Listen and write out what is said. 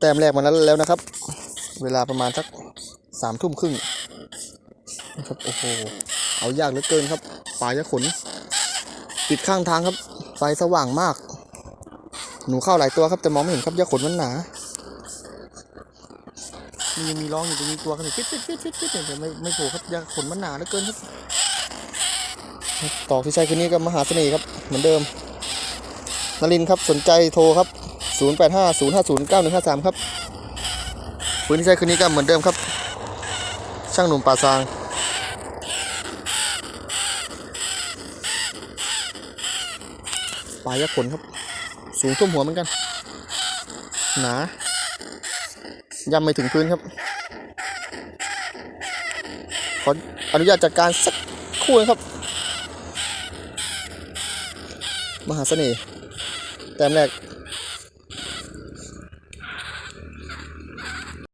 แต้มแรกมาแล้วแล้วนะครับ เวลาประมาณสักสามทุ่มครึ่งนะครับโอ้โหเอายากเหลือเกินครับปลายะขน ติดข้างทางครับ ไฟสว่างมาก หนูเข้าหลายตัวครับแต่มองไม่เห็นครับยาขนมันหนามียังมีร้องอยู่ตรงนี้ตัวครับฟิตฟิตฟิตฟิตฟิตแต่ไม่ไม่โผล่ครับยาขนมันหนาเหลือเกินครับต่อที่ใช้คืนนี้ก็มหาเสน่ห์ครับเหมือนเดิมนลินครับสนใจโทรครับ 085 050 9153 ครับปืนที่ใช้คืนนี้ก็เหมือนเดิมครับ ช่างหนุ่มป่าซางปลายยักษ์ขนครับ สูงท่วมหัวเหมือนกัน หนาย่ำไม่ถึงพื้นครับ ขออนุญาตจัดการสักคู่นะครับ มหาเสน่ห์แต้มแรก